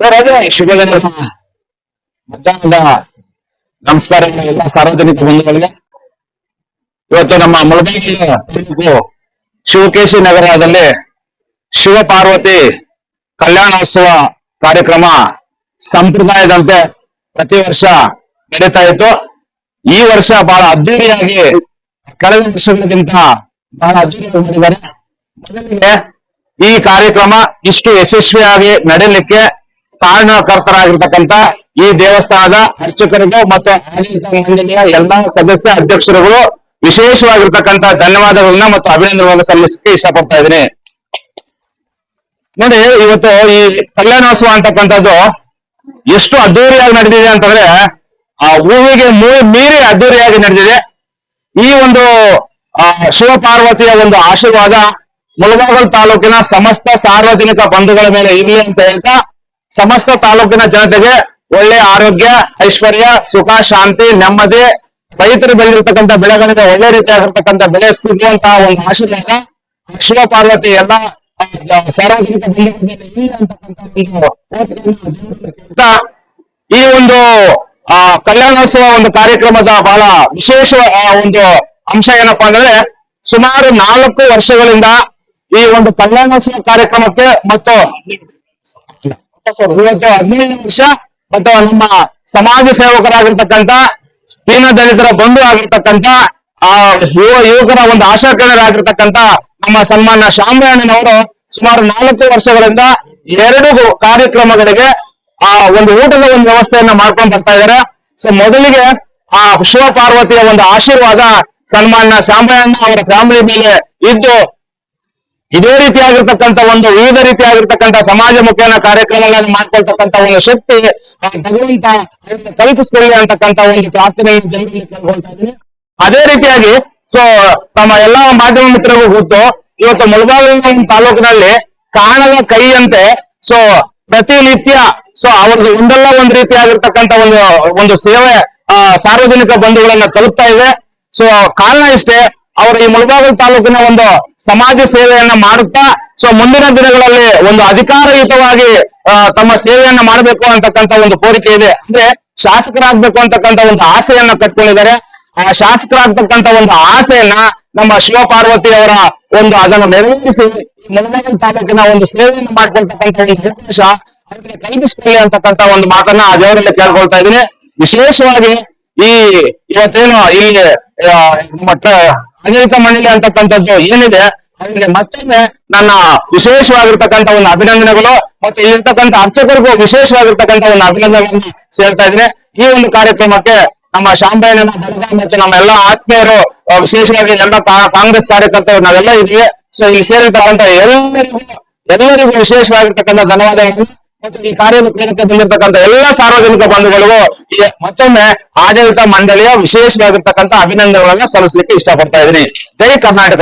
Sir ಅದೇ ಶುಭ ದಿನ ಮಧ್ಯಾಹ್ನದ ನಮಸ್ಕಾರ ಎಲ್ಲ ಸಾರ್ವಜನಿಕ ಬಂಧುಗಳಿಗೆ ಇವತ್ತು ನಮ್ಮ ಮುಳಬಾಗಿಲು ತಾಲೂಕು ಶಿವಕೇಶಿ ನಗರದಲ್ಲಿ ಶಿವ ಪಾರ್ವತಿ ಕಲ್ಯಾಣೋತ್ಸವ ಕಾರ್ಯಕ್ರಮ ಸಂಪ್ರದಾಯದಂತೆ ಪ್ರತಿ ವರ್ಷ ನಡೀತಾ ಇತ್ತು ಈ ವರ್ಷ ಬಹಳ ಅದ್ದೂರಿಯಾಗಿ ಕಳೆದ ವರ್ಷಗಳಿಗಿಂತ ಬಹಳ ಅದ್ದೂರಿಯಾಗಿ ಮೊದಲಿಗೆ ಈ ಕಾರ್ಯಕ್ರಮ ಇಷ್ಟು ಯಶಸ್ವಿಯಾಗಿ ನಡೀಲಿಕ್ಕೆ ಕಾರಣಕರ್ತರಾಗಿರ್ತಕ್ಕಂಥ ಈ ದೇವಸ್ಥಾನದ ಅರ್ಚಕರಿಗೆ ಮತ್ತು ಆಡಳಿತ ಮಂಡಳಿಯ ಎಲ್ಲಾ ಸದಸ್ಯ ಅಧ್ಯಕ್ಷರುಗಳು ವಿಶೇಷವಾಗಿರ್ತಕ್ಕಂಥ ಧನ್ಯವಾದಗಳನ್ನ ಮತ್ತು ಅಭಿನಂದನೆಗಳನ್ನ ಸಲ್ಲಿಸಕ್ಕೆ ಇಷ್ಟಪಡ್ತಾ ಇದ್ದೀನಿ. ನೋಡಿ ಇವತ್ತು ಈ ಕಲ್ಯಾಣೋತ್ಸವ ಅಂತಕ್ಕಂಥದ್ದು ಎಷ್ಟು ಅದ್ದೂರಿಯಾಗಿ ನಡೆದಿದೆ ಅಂತಂದ್ರೆ ಆ ಹೂವಿಗೆ ಮೀರಿ ಅದ್ದೂರಿಯಾಗಿ ನಡೆದಿದೆ. ಈ ಒಂದು ಆ, ಶಿವಪಾರ್ವತಿಯ ಒಂದು ಆಶೀರ್ವಾದ ಮುಳಬಾಗಲ್ ತಾಲೂಕಿನ ಸಮಸ್ತ ಸಾರ್ವಜನಿಕ ಬಂಧುಗಳ ಮೇಲೆ ಇರಲಿ ಅಂತ ಹೇಳ್ತಾ ಸಮಸ್ತ ತಾಲೂಕಿನ ಜನತೆಗೆ ಒಳ್ಳೆ ಆರೋಗ್ಯ ಐಶ್ವರ್ಯ ಸುಖ ಶಾಂತಿ ನೆಮ್ಮದಿ ರೈತರು ಬೆಳೆದಿರ್ತಕ್ಕಂಥ ಬೆಳೆಗಳಿಗೆ ಒಳ್ಳೆ ರೀತಿಯಾಗಿರ್ತಕ್ಕಂಥ ಬೆಲೆ ಸಿಗುವಂತಹ ಒಂದು ಆಶೀರ್ವಾದ ಶಿವಪಾರ್ವತಿ ಎಲ್ಲ ಆ, ಜ- ಸಾರ್ವಜನಿಕ ಈ ಒಂದು ಆ ಕಲ್ಯಾಣೋತ್ಸವ ಒಂದು ಕಾರ್ಯಕ್ರಮದ ಬಹಳ ವಿಶೇಷ ಒಂದು ಅಂಶ ಏನಪ್ಪಾ ಅಂದ್ರೆ ಸುಮಾರು ನಾಲ್ಕು ವರ್ಷಗಳಿಂದ ಈ ಒಂದು ಕಲ್ಯಾಣೋತ್ಸವ ಕಾರ್ಯಕ್ರಮಕ್ಕೆ ಮತ್ತು ಇವತ್ತು ಹದಿನೈದು ವರ್ಷ ಮತ್ತು ನಮ್ಮ ಸಮಾಜ ಸೇವಕರಾಗಿರ್ತಕ್ಕಂತ ದೀನ ದಲಿತರ ಬಂಧು ಆಗಿರ್ತಕ್ಕಂತ ಆ, ಯುವ ಯುವಕರ ಒಂದು ಆಶಾಕಿರಣರಾಗಿರ್ತಕ್ಕಂಥ ನಮ್ಮ ಸನ್ಮಾನ್ಯ ಶಾಮರಾಯಣ್ಣನವರು ಸುಮಾರು ನಾಲ್ಕು ವರ್ಷಗಳಿಂದ ಎರಡು ಕಾರ್ಯಕ್ರಮಗಳಿಗೆ, ಆ, ಒಂದು ಊಟದ ಒಂದು ವ್ಯವಸ್ಥೆಯನ್ನ ಮಾಡ್ಕೊಂಡು ಬರ್ತಾ ಇದಾರೆ ಸೊ ಮೊದಲಿಗೆ, ಆ ಶಿವಪಾರ್ವತಿಯ ಒಂದು ಆಶೀರ್ವಾದ ಸನ್ಮಾನ್ಯ ಶಾಮರಾಯಣ್ಣ ಅವರ ಫ್ಯಾಮಿಲಿ ಮೇಲೆ ಇದ್ದು ಇದೇ ರೀತಿಯಾಗಿರ್ತಕ್ಕಂಥ ಒಂದು ವಿವಿಧ ರೀತಿಯಾಗಿರ್ತಕ್ಕಂಥ ಸಮಾಜ ಮುಖೇನ ಕಾರ್ಯಕ್ರಮಗಳನ್ನು ಮಾಡ್ಕೊಳ್ತಕ್ಕಂಥ ಒಂದು ಶಕ್ತಿ ಭಗವಂತ ಕಲ್ಪಿಸ್ಕೊಳ್ಳಿ ಅಂತಕ್ಕಂಥ ಒಂದು ಪ್ರಾರ್ಥನೆಯನ್ನು ಜನರಲ್ಲಿ ಕೇಳ್ಕೊಳ್ತಾ ಇದ್ದೀನಿ. ಅದೇ ರೀತಿಯಾಗಿ ಸೊ ತಮ್ಮ ಎಲ್ಲಾ ಮಾಧ್ಯಮ ಮಿತ್ರರಿಗೂ ಗೊತ್ತು, ಇವತ್ತು ಮುಳಬಾಗಿಲು ತಾಲೂಕಿನಲ್ಲಿ ಕಾಣದ ಕೈಯಂತೆ ಸೊ ಪ್ರತಿನಿತ್ಯ ಸೊ ಅವ್ರದ್ದು ಒಂದಲ್ಲ ಒಂದು ರೀತಿಯಾಗಿರ್ತಕ್ಕಂಥ ಒಂದು ಒಂದು ಸೇವೆ ಸಾರ್ವಜನಿಕ ಬಂಧುಗಳನ್ನ ತಲುಪ್ತಾ ಇದೆ. ಸೊ ಕಾರಣ ಇಷ್ಟೇ ಅವರು ಈ ಮುಳಬಾಗಿಲು ತಾಲೂಕಿನ ಒಂದು ಸಮಾಜ ಸೇವೆಯನ್ನ ಮಾಡುತ್ತಾ ಸೊ ಮುಂದಿನ ದಿನಗಳಲ್ಲಿ ಒಂದು ಅಧಿಕಾರಯುತವಾಗಿ ತಮ್ಮ ಸೇವೆಯನ್ನ ಮಾಡಬೇಕು ಅಂತಕ್ಕಂತ ಒಂದು ಕೋರಿಕೆ ಇದೆ. ಅಂದ್ರೆ ಶಾಸಕರಾಗ್ಬೇಕು ಅಂತಕ್ಕಂತ ಒಂದು ಆಸೆಯನ್ನ ಕಟ್ಕೊಂಡಿದ್ದಾರೆ. ಆ ಶಾಸಕರಾಗ್ತಕ್ಕಂತ ಒಂದು ಆಸೆಯನ್ನ ನಮ್ಮ ಶಿವಪಾರ್ವತಿ ಅವರ ಒಂದು ಅದನ್ನು ನೆರವೇರಿಸಿ ಮುಳಬಾಗಿಲು ತಾಲೂಕಿನ ಒಂದು ಸೇವೆಯನ್ನು ಮಾಡ್ಕೊಳ್ತಕ್ಕಂಥ ಒಂದು ಅವಕಾಶ ಅವ್ರಿಗೆ ಕಲ್ಪಿಸ್ಕೊಳ್ಳಿ ಅಂತಕ್ಕಂತ ಒಂದು ಮಾತನ್ನ ದೇವರಲ್ಲಿ ಕೇಳ್ಕೊಳ್ತಾ ಇದ್ದೀನಿ. ವಿಶೇಷವಾಗಿ ಈ ಇವತ್ತೇನು ಈ ನಮ್ಮ ಆಡಳಿತ ಮಂಡಳಿ ಅಂತಕ್ಕಂಥದ್ದು ಏನಿದೆ ಅವರಿಗೆ ಮತ್ತೊಮ್ಮೆ ನನ್ನ ವಿಶೇಷವಾಗಿರ್ತಕ್ಕಂಥ ಒಂದು ಅಭಿನಂದನೆಗಳು ಮತ್ತು ಇಲ್ಲಿರ್ತಕ್ಕಂಥ ಅರ್ಚಕರಿಗೂ ವಿಶೇಷವಾಗಿರ್ತಕ್ಕಂಥ ಒಂದು ಅಭಿನಂದನೆಗಳನ್ನು ಸೇರ್ತಾ ಇದ್ರೆ ಈ ಒಂದು ಕಾರ್ಯಕ್ರಮಕ್ಕೆ ನಮ್ಮ ಶಾಂಬಯ್ಯನ ಬಳಗ ಮತ್ತು ನಮ್ಮ ಎಲ್ಲಾ ಆತ್ಮೀಯರು ವಿಶೇಷವಾಗಿ ಎಲ್ಲ ಕಾಂಗ್ರೆಸ್ ಕಾರ್ಯಕರ್ತರು ನಾವೆಲ್ಲ ಇದೀವಿ ಸೊ ಇಲ್ಲಿ ಸೇರಿರ್ತಕ್ಕಂಥ ಎಲ್ಲರಿಗೂ ಎಲ್ಲರಿಗೂ ವಿಶೇಷವಾಗಿರ್ತಕ್ಕಂಥ ಧನ್ಯವಾದಗಳು. ಮತ್ತು ಈ ಬಂದಿರತಕ್ಕಂಥ ಎಲ್ಲ ಸಾರ್ವಜನಿಕ ಬಂಧುಗಳಿಗೂ ಮತ್ತೊಮ್ಮೆ ಆಡಳಿತ ಮಂಡಳಿಯ ವಿಶೇಷವಾಗಿರ್ತಕ್ಕಂಥ ಅಭಿನಂದನೆಗಳನ್ನ ಸಲ್ಲಿಸಲಿಕ್ಕೆ ಇಷ್ಟಪಡ್ತಾ ಇದ್ದೀನಿ ಜೈ ಕರ್ನಾಟಕ.